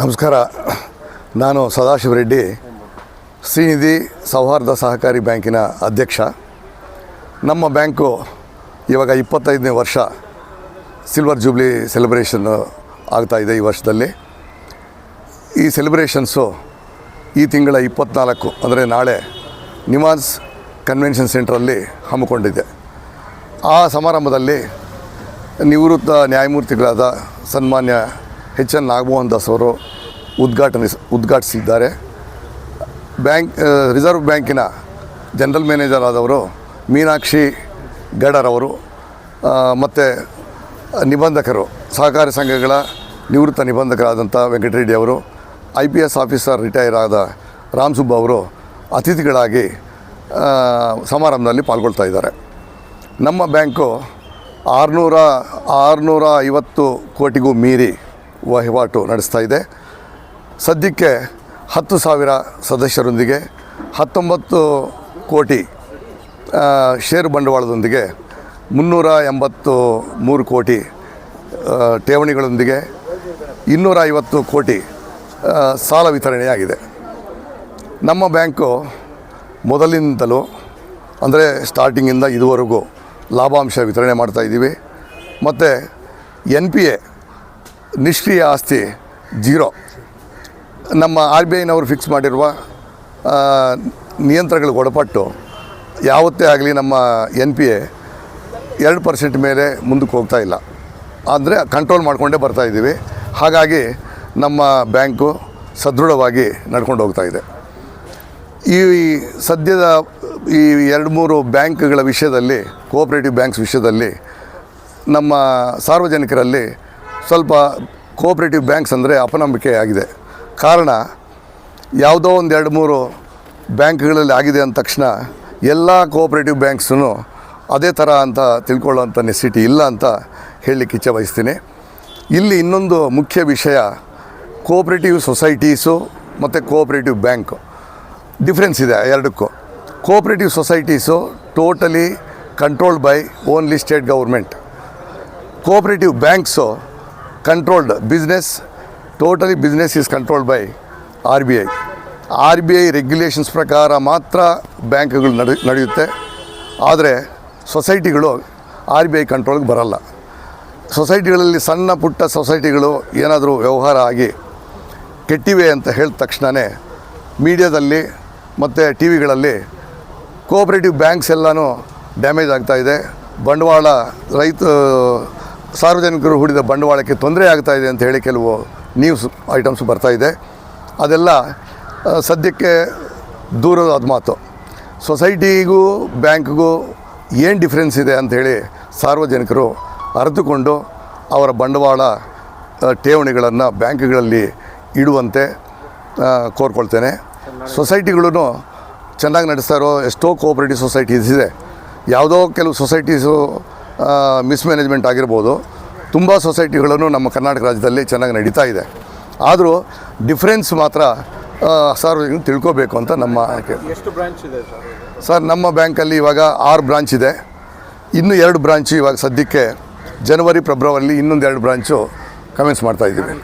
ನಮಸ್ಕಾರ. ನಾನು ಸದಾಶಿವ ರೆಡ್ಡಿ, ಶ್ರೀನಿಧಿ ಸೌಹಾರ್ದ ಸಹಕಾರಿ ಬ್ಯಾಂಕಿನ ಅಧ್ಯಕ್ಷ. ನಮ್ಮ ಬ್ಯಾಂಕು ಇವಾಗ ಇಪ್ಪತ್ತೈದನೇ ವರ್ಷ ಸಿಲ್ವರ್ ಜೂಬ್ಲಿ ಸೆಲೆಬ್ರೇಷನ್ ಆಗ್ತಾ ಇದೆ ಈ ವರ್ಷದಲ್ಲಿ. ಈ ಸೆಲೆಬ್ರೇಷನ್ಸು ಈ ತಿಂಗಳ ಇಪ್ಪತ್ತ್ನಾಲ್ಕು ಅಂದರೆ ನಾಳೆ ನಿವಾಸ್ ಕನ್ವೆನ್ಷನ್ ಸೆಂಟ್ರಲ್ಲಿ ಹಮ್ಮಿಕೊಂಡಿದೆ. ಆ ಸಮಾರಂಭದಲ್ಲಿ ನಿವೃತ್ತ ನ್ಯಾಯಮೂರ್ತಿಗಳಾದ ಸನ್ಮಾನ್ಯ ಎಚ್ ಎನ್ ನಾಗಮೋಹನ್ ದಾಸ್ ಅವರು ಉದ್ಘಾಟನೆ ಉದ್ಘಾಟಿಸಿದ್ದಾರೆ. ಬ್ಯಾಂಕ್ ರಿಸರ್ವ್ ಬ್ಯಾಂಕಿನ ಜನರಲ್ ಮ್ಯಾನೇಜರ್ ಆದವರು ಮೀನಾಕ್ಷಿ ಗಡರವರು ಮತ್ತು ನಿಬಂಧಕರು, ಸಹಕಾರಿ ಸಂಘಗಳ ನಿವೃತ್ತ ನಿಬಂಧಕರಾದಂಥ ವೆಂಕಟರೆಡ್ಡಿ ಅವರು, I P S officer retire ಆದ ರಾಮ್ ಸುಬ್ಬ ಅವರು ಅತಿಥಿಗಳಾಗಿ ಸಮಾರಂಭದಲ್ಲಿ ಪಾಲ್ಗೊಳ್ತಾ ಇದ್ದಾರೆ. ನಮ್ಮ ಬ್ಯಾಂಕು ಆರುನೂರ ಆರುನೂರ ಐವತ್ತು ಕೋಟಿಗೂ ಮೀರಿ ವಹಿವಾಟು ನಡೆಸ್ತಾ ಇದೆ. ಸದ್ಯಕ್ಕೆ ಹತ್ತು ಸಾವಿರ ಸದಸ್ಯರೊಂದಿಗೆ ಹತ್ತೊಂಬತ್ತು ಕೋಟಿ ಷೇರು ಬಂಡವಾಳದೊಂದಿಗೆ ಮುನ್ನೂರ ಎಂಬತ್ತು ಮೂರು ಕೋಟಿ ಠೇವಣಿಗಳೊಂದಿಗೆ ಇನ್ನೂರ ಐವತ್ತು ಕೋಟಿ ಸಾಲ ವಿತರಣೆಯಾಗಿದೆ. ನಮ್ಮ ಬ್ಯಾಂಕು ಮೊದಲಿನಿಂದಲೂ, ಅಂದರೆ ಸ್ಟಾರ್ಟಿಂಗಿಂದ ಇದುವರೆಗೂ ಲಾಭಾಂಶ ವಿತರಣೆ ಮಾಡ್ತಾಯಿದ್ದೀವಿ ಮತ್ತು ಎನ್ ಪಿ ಎ ನಿಷ್ಕ್ರಿಯ ಆಸ್ತಿ ಜೀರೋ. ನಮ್ಮ ಆರ್ ಬಿ ಐನವರು ಫಿಕ್ಸ್ ಮಾಡಿರುವ ನಿಯಂತ್ರಣಗಳಿಗೆ ಒಳಪಟ್ಟು ಯಾವತ್ತೇ ಆಗಲಿ ನಮ್ಮ ಎನ್ ಪಿ ಎ ಎರಡು ಪರ್ಸೆಂಟ್ ಮೇಲೆ ಮುಂದಕ್ಕೆ ಹೋಗ್ತಾ ಇಲ್ಲ. ಅಂದರೆ ಕಂಟ್ರೋಲ್ ಮಾಡಿಕೊಂಡೇ ಬರ್ತಾ ಇದ್ದೀವಿ. ಹಾಗಾಗಿ ನಮ್ಮ ಬ್ಯಾಂಕು ಸದೃಢವಾಗಿ ನಡ್ಕೊಂಡು ಹೋಗ್ತಾ ಇದೆ. ಈ ಸದ್ಯದ ಈ ಎರಡು ಮೂರು ಬ್ಯಾಂಕ್ಗಳ ವಿಷಯದಲ್ಲಿ, ಕೋಆಪ್ರೇಟಿವ್ ಬ್ಯಾಂಕ್ಸ್ ವಿಷಯದಲ್ಲಿ ನಮ್ಮ ಸಾರ್ವಜನಿಕರಲ್ಲಿ ಸ್ವಲ್ಪ ಕೋಆಪ್ರೇಟಿವ್ ಬ್ಯಾಂಕ್ಸ್ ಅಂದರೆ ಅಪನಂಬಿಕೆ ಆಗಿದೆ. ಕಾರಣ, ಯಾವುದೋ ಒಂದು ಎರಡು ಮೂರು ಬ್ಯಾಂಕ್ಗಳಲ್ಲಿ ಆಗಿದೆ ಅಂದ ತಕ್ಷಣ ಎಲ್ಲ ಕೋಆಪ್ರೇಟಿವ್ ಬ್ಯಾಂಕ್ಸೂ ಅದೇ ಥರ ಅಂತ ತಿಳ್ಕೊಳ್ಳೋಂಥ ನೆಸಿಟಿ ಇಲ್ಲ ಅಂತ ಹೇಳಲಿಕ್ಕೆ ಇಚ್ಛೆ ಬಯಸ್ತೀನಿ ಇಲ್ಲಿ ಇನ್ನೊಂದು ಮುಖ್ಯ ವಿಷಯ ಕೋಆಪ್ರೇಟಿವ್ ಸೊಸೈಟೀಸು ಮತ್ತು ಕೋಆಪ್ರೇಟಿವ್ ಬ್ಯಾಂಕು ಡಿಫ್ರೆನ್ಸ್ ಇದೆ ಎರಡಕ್ಕೂ. Cooperative societies totally controlled by only state government cooperative banks is controlled by R B I R B I regulations ಪ್ರಕಾರ ಮಾತ್ರ ಬ್ಯಾಂಕ್ಗಳು ನಡೆ, ನಡೆಯುತ್ತೆ. ಆದರೆ ಸೊಸೈಟಿಗಳು ಆರ್ ಬಿ ಐ ಕಂಟ್ರೋಲ್ಗೆ ಬರಲ್ಲ. ಸೊಸೈಟಿಗಳಲ್ಲಿ ಸಣ್ಣ ಪುಟ್ಟ ಸೊಸೈಟಿಗಳು ಏನಾದರೂ ವ್ಯವಹಾರ ಆಗಿ ಕೆಟ್ಟಿವೆ ಅಂತ ಹೇಳಿದ ತಕ್ಷಣವೇ ಮೀಡಿಯಾದಲ್ಲಿ ಮತ್ತು ಟಿ ವಿಗಳಲ್ಲಿ ಕೋಆಪ್ರೇಟಿವ್ ಬ್ಯಾಂಕ್ಸ್ ಎಲ್ಲನೂ ಡ್ಯಾಮೇಜ್ ಆಗ್ತಾ ಇದೆ. ಬಂಡವಾಳ ರೈತ ಸಾರ್ವಜನಿಕರು ಹೂಡಿದ ಬಂಡವಾಳಕ್ಕೆ ತೊಂದರೆ ಆಗ್ತಾ ಇದೆ ಅಂತ ಹೇಳಿ ಕೆಲವು ನ್ಯೂಸ್ ಐಟಮ್ಸ್ ಇದೆ. ಅದೆಲ್ಲ ಸದ್ಯಕ್ಕೆ ದೂರದ ಮಾತು. ಸೊಸೈಟಿಗೂ, ಬ್ಯಾಂಕ್ಗೂ ಏನು ಡಿಫ್ರೆನ್ಸ್ ಇದೆ ಅಂಥೇಳಿ ಸಾರ್ವಜನಿಕರು ಅರಿತುಕೊಂಡು ಅವರ ಬಂಡವಾಳ ಠೇವಣಿಗಳನ್ನು ಬ್ಯಾಂಕ್ಗಳಲ್ಲಿ ಇಡುವಂತೆ ಕೋರ್ಕೊಳ್ತೇನೆ. ಸೊಸೈಟಿಗಳೂ ಚೆನ್ನಾಗಿ ನಡೆಸ್ತಾ ಇರೋ ಎಷ್ಟೋ ಕೋಆಪ್ರೇಟಿವ್ ಸೊಸೈಟೀಸ್ ಇದೆ. ಯಾವುದೋ ಕೆಲವು ಸೊಸೈಟೀಸು ಮಿಸ್ಮ್ಯಾನೇಜ್ಮೆಂಟ್ ಆಗಿರ್ಬೋದು. ತುಂಬ ಸೊಸೈಟಿಗಳನ್ನು ನಮ್ಮ ಕರ್ನಾಟಕ ರಾಜ್ಯದಲ್ಲಿ ಚೆನ್ನಾಗಿ ನಡೀತಾ ಇದೆ. ಆದರೂ ಡಿಫ್ರೆನ್ಸ್ ಮಾತ್ರ ಸರ್ ಸಾರ್ವಜನಿಕರು ತಿಳ್ಕೋಬೇಕು ಅಂತ ನಮ್ಮ ಆಯ್ಕೆ. ಎಷ್ಟು ಬ್ರಾಂಚ್ ಇದೆ ಸರ್ ನಮ್ಮ ಬ್ಯಾಂಕಲ್ಲಿ ಇವಾಗ ಆರು ಬ್ರಾಂಚ್ ಇದೆ. ಇನ್ನೂ ಎರಡು ಬ್ರಾಂಚು ಇವಾಗ ಸದ್ಯಕ್ಕೆ ಜನವರಿ ಫೆಬ್ರವರಿಲಿ ಇನ್ನೊಂದು ಎರಡು ಬ್ರಾಂಚು ಕಮೆಂಟ್ಸ್ ಮಾಡ್ತಾ ಇದ್ದೀವಿ.